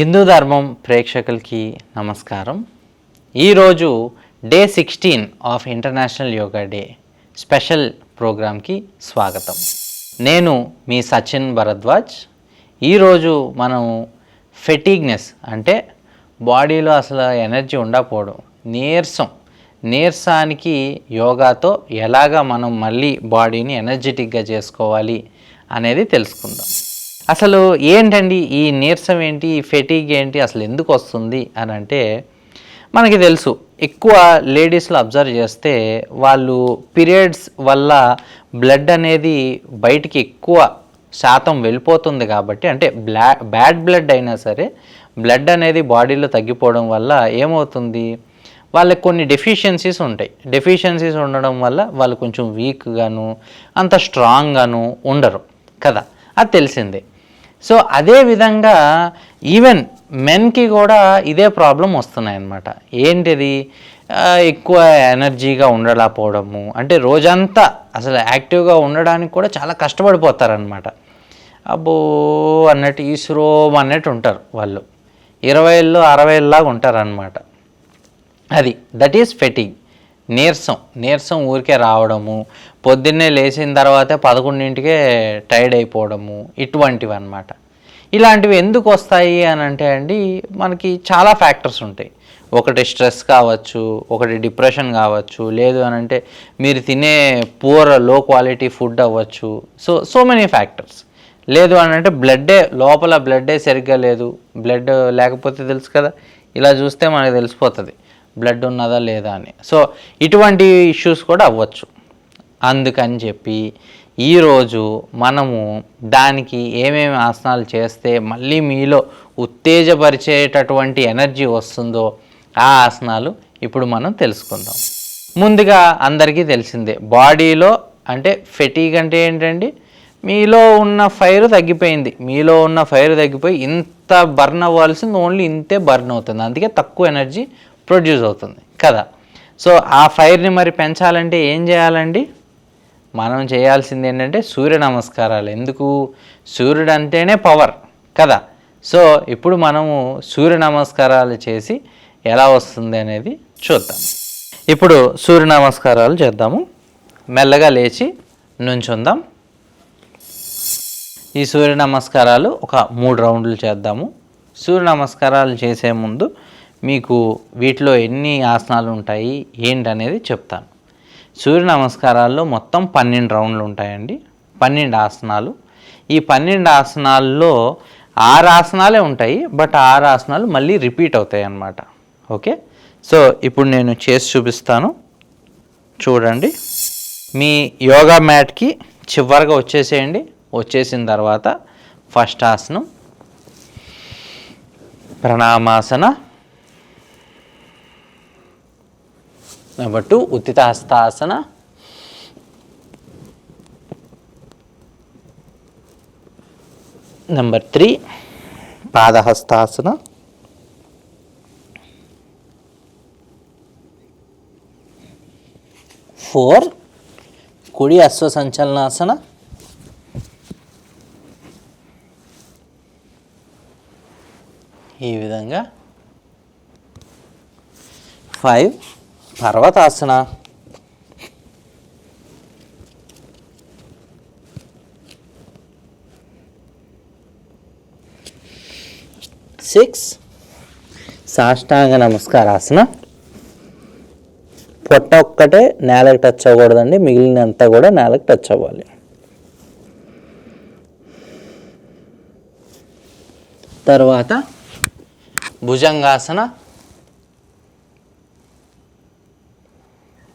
హిందూ ధర్మం ప్రేక్షకులకి నమస్కారం. ఈరోజు day sixteen of international yoga day special ప్రోగ్రామ్కి స్వాగతం. నేను మీ సచిన్ భరద్వాజ్. ఈరోజు మనం ఫెటీగ్నెస్ అంటే బాడీలో అసలు ఎనర్జీ ఉండకపోవడం నీరసం నీరసానికి యోగాతో ఎలాగా మనం మళ్ళీ బాడీని ఎనర్జెటిక్గా చేసుకోవాలి అనేది తెలుసుకుందాం. అసలు ఏంటండి ఈ నీరసం ఏంటి ఈ ఫెటీగ్ ఏంటి అసలు ఎందుకు వస్తుంది అని అంటే మనకి తెలుసు. ఎక్కువ లేడీస్లో అబ్జర్వ్ చేస్తే వాళ్ళు పీరియడ్స్ వల్ల బ్లడ్ అనేది బయటికి ఎక్కువ శాతం వెళ్ళిపోతుంది కాబట్టి అంటే బ్లా బ్యాడ్ బ్లడ్ అయినా సరే బ్లడ్ అనేది బాడీలో తగ్గిపోవడం వల్ల ఏమవుతుంది? వాళ్ళకి కొన్ని డెఫిషియన్సీస్ ఉంటాయి. డెఫిషియన్సీస్ ఉండడం వల్ల వాళ్ళు కొంచెం వీక్గాను అంత స్ట్రాంగ్గాను ఉండరు. కదా? అది తెలిసిందే. సో అదే విధంగా ఈవెన్ మెన్కి కూడా ఇదే ప్రాబ్లం వస్తున్నాయన్నమాట. ఏంటిది? ఎక్కువ ఎనర్జీగా ఉండలేకపోవడము. అంటే రోజంతా అసలు యాక్టివ్గా ఉండడానికి కూడా చాలా కష్టపడిపోతారనమాట అబ్బో అన్నట్టు ఈశ్రోమ్ అన్నట్టు ఉంటారు వాళ్ళు. ఇరవైల్లో అరవైలాగా ఉంటారనమాట అది దట్ ఈస్ ఫెటింగ్. నీరసం నీరసం ఊరికే రావడము. పొద్దున్నే లేచిన తర్వాతే పదకొండింటికే టైర్డ్ అయిపోవడము ఇటువంటివి అన్నమాట ఇలాంటివి ఎందుకు వస్తాయి అని అంటే అండి మనకి చాలా ఫ్యాక్టర్స్ ఉంటాయి. ఒకటి స్ట్రెస్ కావచ్చు ఒకటి డిప్రెషన్ కావచ్చు లేదు అని అంటే మీరు తినే పూర్లో క్వాలిటీ ఫుడ్ అవ్వచ్చు. సో సో మెనీ ఫ్యాక్టర్స్ లేదు అని అంటే బ్లడ్డే లోపల బ్లడ్డే సరిగ్గా లేదు. బ్లడ్ లేకపోతే తెలుసు కదా ఇలా చూస్తే మనకు తెలిసిపోతుంది. బ్లడ్ ఉన్నదా లేదా అని. సో ఇటువంటి ఇష్యూస్ కూడా అవ్వచ్చు. అందుకని చెప్పి ఈరోజు మనము దానికి ఏమేమి ఆసనాలు చేస్తే మళ్ళీ మీలో ఉత్తేజపరిచేటటువంటి ఎనర్జీ వస్తుందో ఆ ఆసనాలు ఇప్పుడు మనం తెలుసుకుందాం. ముందుగా అందరికీ తెలిసిందే బాడీలో అంటే ఫెటీగ్ అంటే ఏంటండి? మీలో ఉన్న ఫైర్ తగ్గిపోయింది. మీలో ఉన్న ఫైర్ తగ్గిపోయి ఇంత బర్న్ అవ్వాల్సింది ఓన్లీ ఇంతే బర్న్ అవుతుంది. అందుకే తక్కువ ఎనర్జీ ప్రొడ్యూస్ అవుతుంది కదా. సో ఆ ఫైర్ని మరి పెంచాలంటే ఏం చేయాలండి? మనం చేయాల్సింది ఏంటంటే సూర్య నమస్కారాలు. ఎందుకు? సూర్యుడు అంటేనే పవర్ కదా. సో ఇప్పుడు మనము సూర్య నమస్కారాలు చేసి ఎలా వస్తుంది అనేది చూద్దాం. ఇప్పుడు సూర్య నమస్కారాలు చేద్దాము. మెల్లగా లేచి నుంచుందాం. ఈ సూర్య నమస్కారాలు ఒక మూడు రౌండ్లు చేద్దాము. సూర్య నమస్కారాలు చేసే ముందు మీకు వీటిలో ఎన్ని ఆసనాలు ఉంటాయి? ఏంటనేది చెప్తాను. సూర్య నమస్కారాల్లో మొత్తం పన్నెండు రౌండ్లు ఉంటాయండి. పన్నెండు ఆసనాలు. ఈ పన్నెండు ఆసనాల్లో ఆరు ఆసనాలే ఉంటాయి. బట్ ఆరు ఆసనాలు మళ్ళీ రిపీట్ అవుతాయి అన్నమాట ఓకే? సో ఇప్పుడు నేను చేసి చూపిస్తాను. చూడండి. మీ యోగా మ్యాట్కి చివరిగా వచ్చేసేయండి. వచ్చేసిన తర్వాత ఫస్ట్ ఆసనం ప్రణామాసన. Number two ఉత్తిత హస్తాసన number three పాదహస్తాసన. Four కుడి అశ్వ సంచలనాసన ఈ విధంగా. ఫైవ్ పర్వతాసన. సిక్స్ సాష్టాంగ నమస్కారాసన. పొట్ట ఒక్కటే నేలకు టచ్ అవ్వకూడదండి మిగిలినంతా కూడా నేలకు టచ్ అవ్వాలి. తర్వాత భుజంగాసన.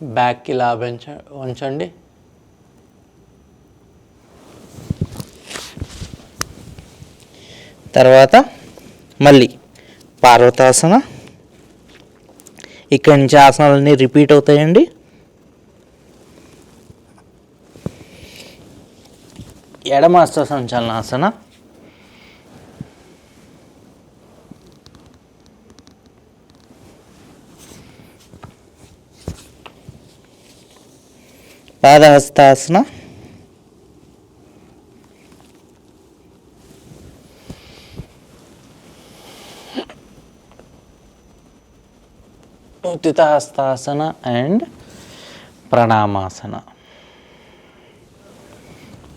బ్యాక్కి ఇలా పెంచ ఉంచండి తర్వాత మళ్ళీ పార్వతాసన. ఇక్కడి నుంచి ఆసనాలన్నీ రిపీట్ అవుతాయండి. ఎడమాస్త సంచలనాసన పాదహస్తాసన. ఉత్తితహస్తాసన అండ్ ప్రణామాసన.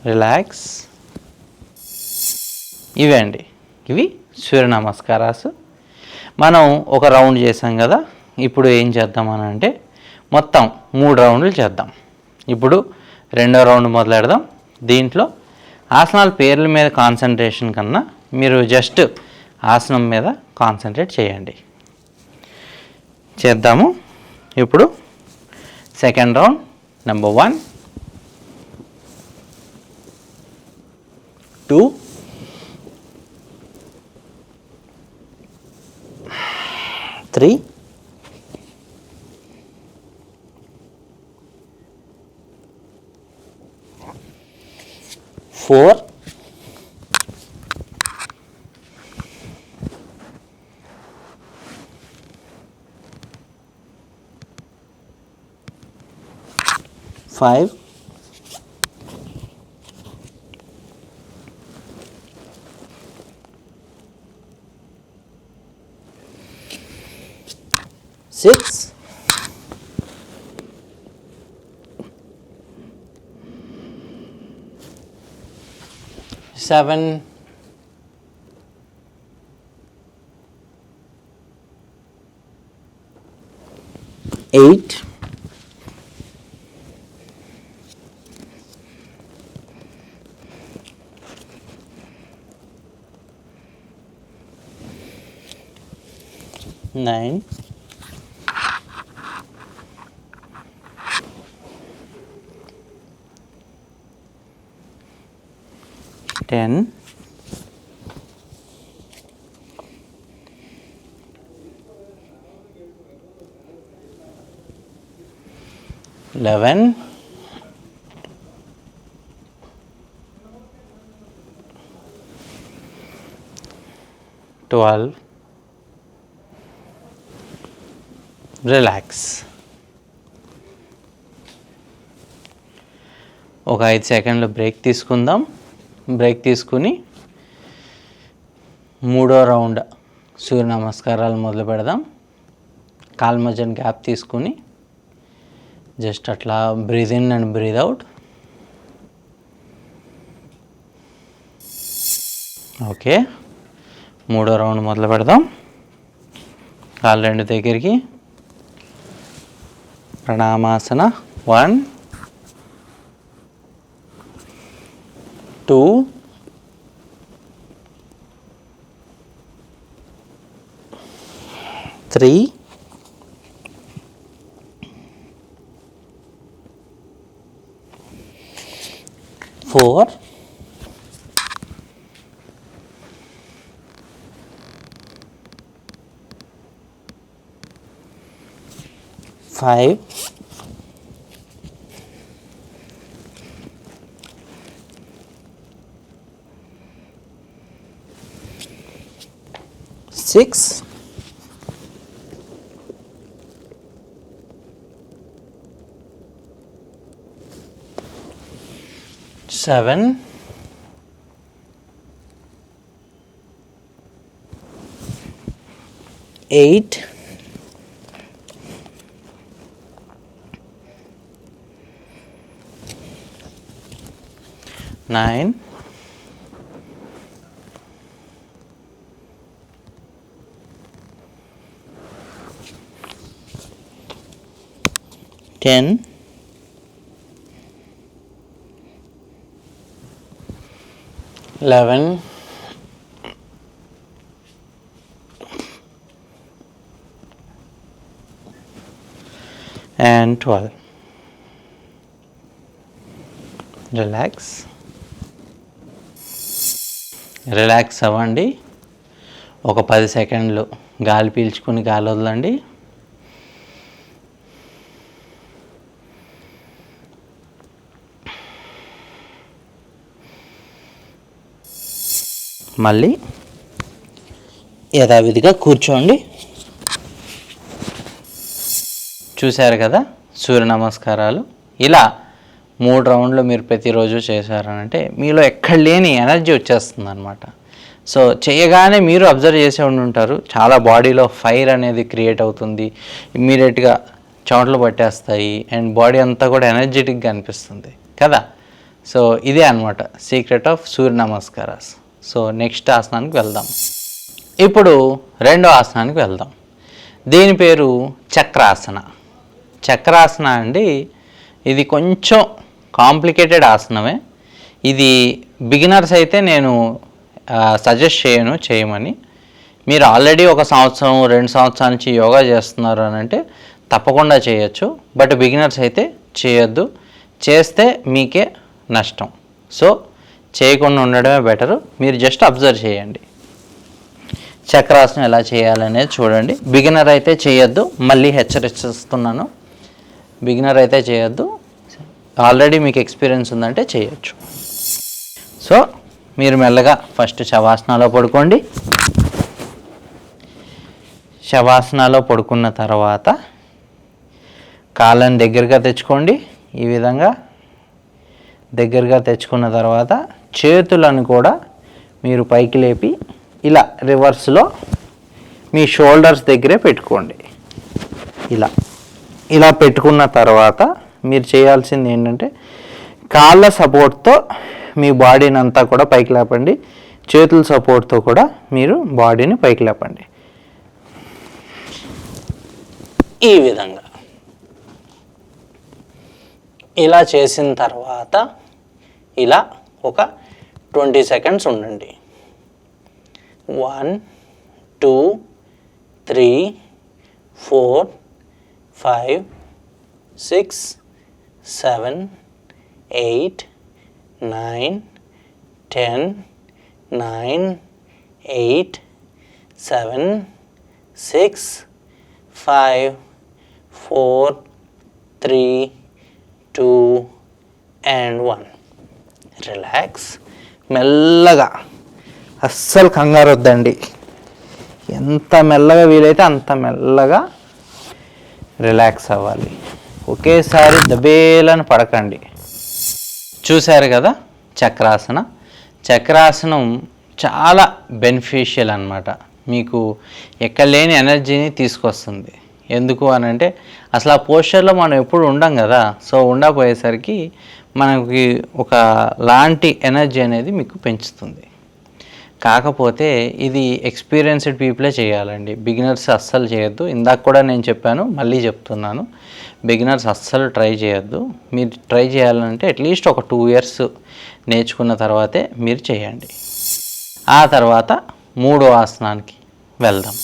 రిలాక్స్. ఇవే అండి. ఇవి సూర్య నమస్కారాసు మనం ఒక రౌండ్ చేసాం కదా ఇప్పుడు ఏం చేద్దామని అంటే మొత్తం మూడు రౌండ్లు చేద్దాం. ఇప్పుడు రెండో రౌండ్ మొదలెడదాం. దీంట్లో ఆసనాల పేర్ల మీద కాన్సన్ట్రేషన్ కన్నా మీరు జస్ట్ ఆసనం మీద కాన్సన్ట్రేట్ చేయండి. చేద్దాము. ఇప్పుడు second round number one. Two. Three. Four five six, seven, eight, nine, ten, eleven, twelve, relax ఒక ఐదు సెకండ్లు బ్రేక్ తీసుకుందాం. బ్రేక్ తీసుకుని మూడో రౌండ్ సూర్య నమస్కారాలు మొదలు పెడదాం. కాల్ గ్యాప్ తీసుకుని జస్ట్ అట్లా breathe in and breathe out. Okay మూడో రౌండ్ మొదలు పెడదాం. కాళ్ళు రెండు దగ్గరికి. ప్రణామాసన. One to three. Four. Five. 6 7 8 9 ten eleven and 12. Relax relax అవ్వండి. ఒక పది సెకండ్లు. గాలి పీల్చుకుని గాలి వదలండి. మళ్ళీ యథావిధిగా కూర్చోండి. చూశారు కదా సూర్య నమస్కారాలు? ఇలా మూడు రౌండ్లు మీరు ప్రతిరోజు చేశారనంటే మీలో ఎక్కడ లేని ఎనర్జీ వచ్చేస్తుంది అనమాట సో చేయగానే మీరు అబ్జర్వ్ చేసే ఉండి ఉంటారు. చాలా బాడీలో ఫైర్ అనేది క్రియేట్ అవుతుంది. ఇమ్మీడియట్గా చెమటలు పట్టేస్తాయి. అండ్ బాడీ అంతా కూడా ఎనర్జెటిక్గా అనిపిస్తుంది. కదా? సో ఇదే అనమాట secret of Surya namaskaras. So next ఆసనానికి వెళ్దాం. ఇప్పుడు రెండో ఆసనానికి వెళ్దాం. దీని పేరు చక్రాసన. చక్రాసన అండి ఇది కొంచెం కాంప్లికేటెడ్ ఆసనమే. ఇది బిగినర్స్ అయితే నేను సజెస్ట్ చేయను చేయమని. మీరు ఆల్రెడీ ఒక సంవత్సరం రెండు సంవత్సరాల నుంచి యోగా చేస్తున్నారు అని అంటే తప్పకుండా చేయొచ్చు. బట్ బిగినర్స్ అయితే చేయొద్దు. చేస్తే మీకే నష్టం. సో చేయకుండా ఉండడమే బెటరు. మీరు జస్ట్ అబ్జర్వ్ చేయండి. చక్రాసనం ఎలా చేయాలనేది చూడండి. బిగినర్ అయితే చేయొద్దు. మళ్ళీ హెచ్చరిస్తున్నాను. బిగినర్ అయితే చేయొద్దు. ఆల్రెడీ మీకు ఎక్స్పీరియన్స్ ఉందంటే చేయొచ్చు. సో మీరు మెల్లగా ఫస్ట్ శవాసనాలో పడుకోండి. శవాసనాలో పడుకున్న తర్వాత కాళ్ళని దగ్గరగా తెచ్చుకోండి. ఈ విధంగా దగ్గరగా తెచ్చుకున్న తర్వాత చేతులను కూడా మీరు పైకి లేపి ఇలా రివర్స్లో మీ షోల్డర్స్ దగ్గరే పెట్టుకోండి. ఇలా ఇలా పెట్టుకున్న తర్వాత మీరు చేయాల్సింది ఏంటంటే కాళ్ళ సపోర్ట్తో మీ బాడీని అంతా కూడా పైకి లేపండి. చేతుల సపోర్ట్తో కూడా మీరు బాడీని పైకి లేపండి. ఈ విధంగా. ఇలా చేసిన తర్వాత ఇలా ఒక ట్వంటీ సెకండ్స్ ఉండండి. One two three four five six seven eight nine ten nine eight seven six five four three two and one relax మెల్లగా. అస్సలు కంగారు వద్దండి ఎంత మెల్లగా వీలైతే అంత మెల్లగా రిలాక్స్ అవ్వాలి. ఒకేసారి దబేలను పడకండి. చూశారు కదా? చక్రాసన. చక్రాసనం చాలా బెనిఫిషియల్ అన్నమాట. మీకు ఎక్కడ లేని ఎనర్జీని తీసుకొస్తుంది. ఎందుకు అని అంటే అసలు ఆ పోస్చర్లో మనం ఎప్పుడు ఉండం కదా సో ఉండకపోయేసరికి మనకి ఒక లాంటి ఎనర్జీ అనేది మీకు పెంచుతుంది. కాకపోతే ఇది ఎక్స్పీరియన్స్డ్ పీపులే చేయాలండి. బిగినర్స్ అస్సలు చేయొద్దు. ఇందాక కూడా నేను చెప్పాను మళ్ళీ చెప్తున్నాను. బిగినర్స్ అస్సలు ట్రై చేయొద్దు. మీరు ట్రై చేయాలంటే అట్లీస్ట్ ఒక టూ ఇయర్స్ నేర్చుకున్న తర్వాతే మీరు చేయండి. ఆ తర్వాత మూడో ఆసనానికి వెళ్దాం.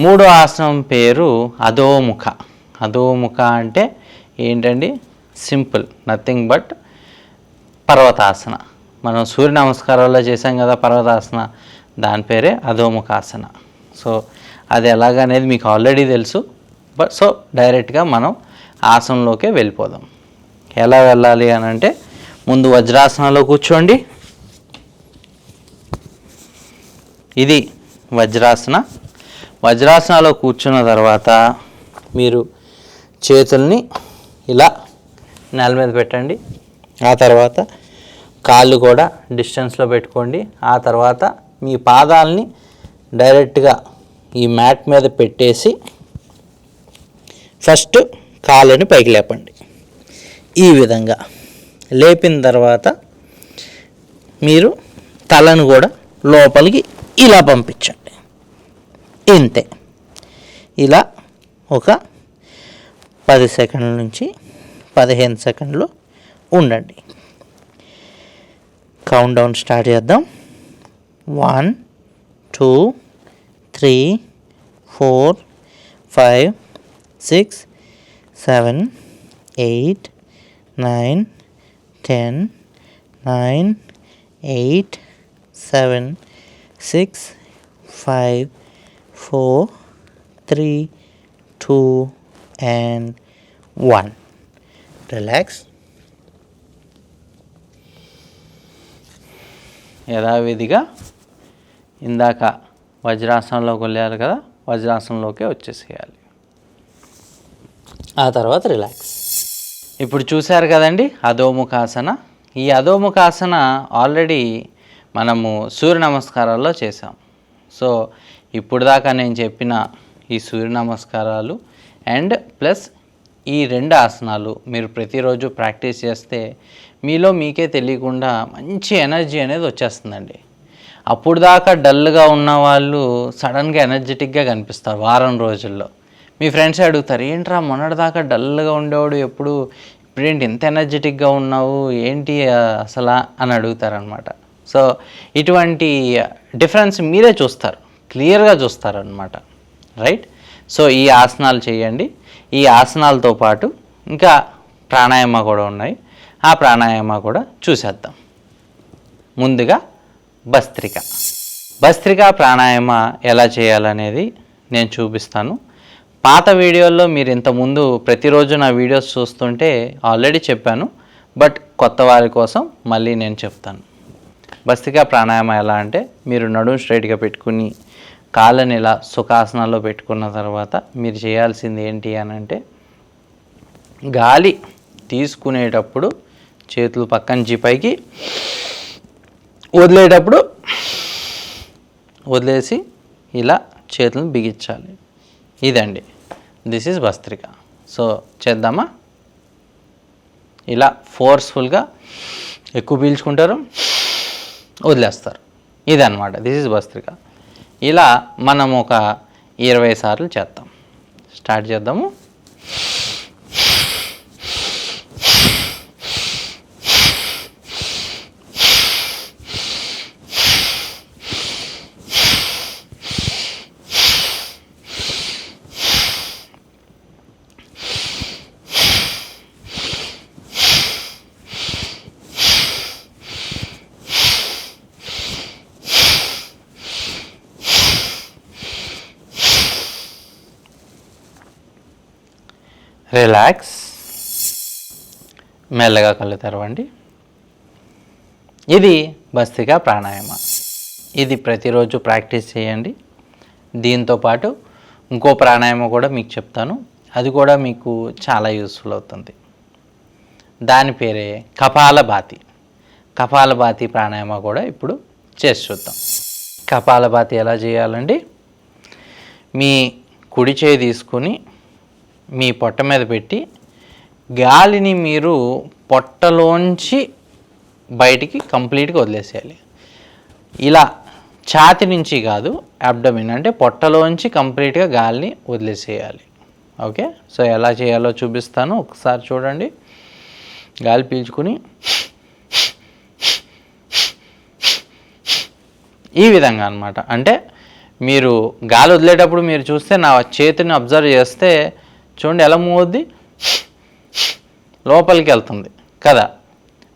మూడో ఆసనం పేరు అధోముఖ. అధోముఖ అంటే ఏంటండి? సింపుల్ నథింగ్ బట్ పర్వతాసన. మనం సూర్య నమస్కారాల్లో చేసాం కదా పర్వతాసన దాని పేరే అధోముఖాసన. సో అది ఎలాగనేది మీకు ఆల్రెడీ తెలుసు. బట్ సో డైరెక్ట్గా మనం ఆసనంలోకే వెళ్ళిపోదాం. ఎలా వెళ్ళాలి అని అంటే ముందు వజ్రాసనంలో కూర్చోండి. ఇది వజ్రాసన. వజ్రాసనాలో కూర్చున్న తర్వాత మీరు చేతుల్ని ఇలా నేల మీద పెట్టండి. ఆ తర్వాత కాళ్ళు కూడా డిస్టెన్స్లో పెట్టుకోండి. ఆ తర్వాత మీ పాదాలని డైరెక్ట్గా ఈ మ్యాట్ మీద పెట్టేసి ఫస్ట్ కాళ్ళని పైకి లేపండి. ఈ విధంగా లేపిన తర్వాత మీరు తలను కూడా లోపలికి ఇలా పంపించండి. ఇంతే. ఇలా ఒక పది సెకండ్ల నుంచి పదిహేను సెకండ్లు ఉండండి. కౌంట్ డౌన్ స్టార్ట్ చేద్దాం. One two three four five six seven eight nine ten nine eight seven six five four three two and one relax యథావిధిగా ఇందాక వజ్రాసనంలోకి వెళ్ళారు కదా వజ్రాసనంలోకే వచ్చేసేయాలి. ఆ తర్వాత రిలాక్స్ ఇప్పుడు చూశారు కదండి అధోముఖాసన. ఈ అధోముఖాసన ఆల్రెడీ మనము సూర్య నమస్కారాల్లో చేసాం సో ఇప్పుడు దాకా నేను చెప్పిన ఈ సూర్య నమస్కారాలు అండ్ ప్లస్ ఈ రెండు ఆసనాలు మీరు ప్రతిరోజు ప్రాక్టీస్ చేస్తే మీలో మీకే తెలియకుండా మంచి ఎనర్జీ అనేది వచ్చేస్తుందండి. అప్పుడు దాకా డల్గా ఉన్న వాళ్ళు సడన్గా ఎనర్జెటిక్గా కనిపిస్తారు వారం రోజుల్లో. మీ ఫ్రెండ్స్ అడుగుతారు ఏంట్రా మొన్నటిదాకా డల్గా ఉండేవాడు ఎప్పుడు ఇప్పుడేంటి ఇంత ఎనర్జెటిక్గా ఉన్నావు ఏంటి అసలు? అని అడుగుతారనమాట సో ఇటువంటి డిఫరెన్స్ మీరే చూస్తారు. క్లియర్గా చూస్తారనమాట రైట్? సో ఈ ఆసనాలు చేయండి. ఈ ఆసనాలతో పాటు ఇంకా ప్రాణాయామ కూడా ఉన్నాయి. ఆ ప్రాణాయామ కూడా చూసేద్దాం. ముందుగా భస్త్రిక. భస్త్రిక ప్రాణాయామ ఎలా చేయాలనేది నేను చూపిస్తాను. పాత వీడియోల్లో మీరు ఇంతకుముందు ప్రతిరోజు నా వీడియోస్ చూస్తుంటే ఆల్రెడీ చెప్పాను. బట్ కొత్త వారి కోసం మళ్ళీ నేను చెప్తాను. భస్తికా ప్రాణాయామం ఎలా అంటే మీరు నడుము స్ట్రైట్గా పెట్టుకుని కాళ్ళని ఇలా సుఖాసనాల్లో పెట్టుకున్న తర్వాత మీరు చేయాల్సింది ఏంటి అని అంటే గాలి తీసుకునేటప్పుడు చేతులు పక్కన పైకి వదిలేటప్పుడు వదిలేసి ఇలా చేతులను బిగించాలి. ఇదండి. దిస్ ఈజ్ భస్త్రిక సో చేద్దామా? ఇలా ఫోర్స్ఫుల్గా ఎక్కువ పీల్చుకుంటారు. వదిలేస్తారు. ఇదన్నమాట. దిస్ ఈజ్ భస్త్రిక ఇలా మనం ఒక ఇరవై సార్లు చేద్దాం స్టార్ట్ చేద్దాము. రిలాక్స్. మెల్లగా కళ్ళు తెరవండి. ఇది భస్తిక ప్రాణాయామ. ఇది ప్రతిరోజు ప్రాక్టీస్ చేయండి. దీంతో పాటు ఇంకో ప్రాణాయామం కూడా మీకు చెప్తాను. అది కూడా మీకు చాలా యూస్ఫుల్ అవుతుంది. దాని పేరే కపాలభాతి కపాలభాతి ప్రాణాయామ కూడా ఇప్పుడు చేసి చూద్దాం. కపాలభాతి ఎలా చేయాలండి? మీ కుడి చేయి తీసుకుని మీ పొట్ట మీద పెట్టి గాలిని మీరు పొట్టలోంచి బయటికి కంప్లీట్గా వదిలేసేయాలి. ఇలా ఛాతి నుంచి కాదు అబ్డమిన్ అంటే పొట్టలోంచి కంప్లీట్గా గాలిని వదిలేసేయాలి. ఓకే? సో ఎలా చేయాలో చూపిస్తాను. ఒకసారి చూడండి. గాలి పీల్చుకుని ఈ విధంగా అనమాట అంటే మీరు గాలి వదిలేటప్పుడు మీరు చూస్తే నా చేతిని అబ్జర్వ్ చేస్తే చూడండి ఎలా మూవ్ అవుద్ది? లోపలికి వెళ్తుంది. కదా?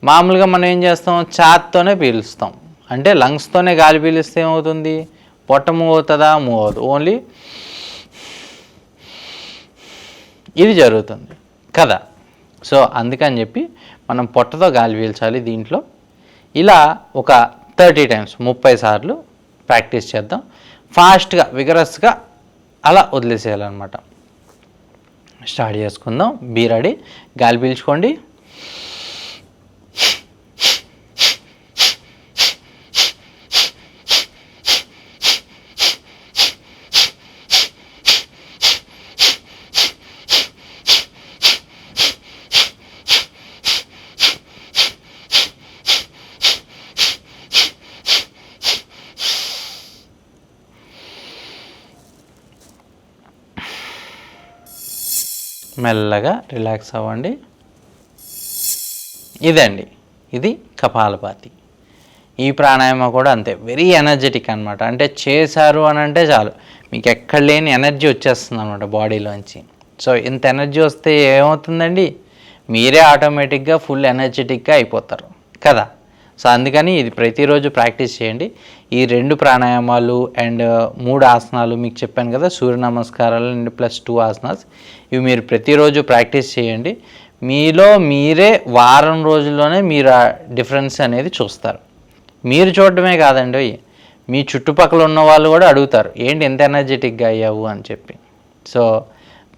మామూలుగా మనం ఏం చేస్తాం? చాత్తోనే పీలుస్తాం. అంటే లంగ్స్తోనే గాలి పీలిస్తే ఏమవుతుంది? పొట్ట మూవ్ అవుతుందా? మూవ్ అవుతుంది ఓన్లీ ఇది జరుగుతుంది. కదా? సో అందుకని చెప్పి మనం పొట్టతో గాలి పీల్చాలి దీంట్లో. ఇలా ఒక థర్టీ టైమ్స్ ముప్పై సార్లు ప్రాక్టీస్ చేద్దాం. ఫాస్ట్గా విగరస్గా అలా వదిలేసేయాలన్నమాట. స్టార్ట్ చేసుకుందాం. Be ready. గాలి పీల్చుకోండి. మెల్లగా రిలాక్స్ అవ్వండి. ఇదండి ఇది కపాలపాతి ఈ ప్రాణాయామం కూడా అంతే. వెరీ ఎనర్జెటిక్ అనమాట అంటే చేశారు అని అంటే చాలు. మీకు ఎక్కడ లేని ఎనర్జీ వచ్చేస్తుంది అనమాట బాడీలోంచి. సో ఇంత ఎనర్జీ వస్తే ఏమవుతుందండి? మీరే ఆటోమేటిక్గా ఫుల్ ఎనర్జెటిక్గా అయిపోతారు. కదా? సో అందుకని ఇది ప్రతిరోజు ప్రాక్టీస్ చేయండి. ఈ రెండు ప్రాణాయామాలు అండ్ మూడు ఆసనాలు మీకు చెప్పాను కదా సూర్య నమస్కారాలు అండ్ ప్లస్ టూ ఆసనాస్. ఇవి మీరు ప్రతిరోజు ప్రాక్టీస్ చేయండి. మీలో మీరే వారం రోజుల్లోనే మీరు ఆ డిఫరెన్స్ అనేది చూస్తారు. మీరు చూడటమే కాదండి మీ చుట్టుపక్కల ఉన్న వాళ్ళు కూడా అడుగుతారు ఏంటి ఎంత ఎనర్జెటిక్గా అయ్యావు? అని చెప్పి. సో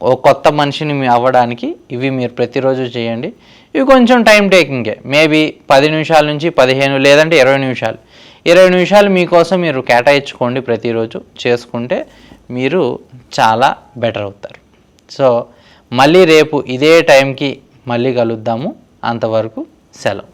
ఓ కొత్త మనిషిని మీ అవ్వడానికి ఇవి మీరు ప్రతిరోజు చేయండి. ఇవి కొంచెం టైం టేకింగే. మేబీ పది నిమిషాల నుంచి పదిహేను లేదంటే ఇరవై నిమిషాలు. ఇరవై నిమిషాలు మీకోసం మీరు కేటాయించుకోండి ప్రతిరోజు. చేసుకుంటే మీరు చాలా బెటర్ అవుతారు. సో మళ్ళీ రేపు ఇదే టైంకి మళ్ళీ కలుద్దాము. అంతవరకు సెలవు.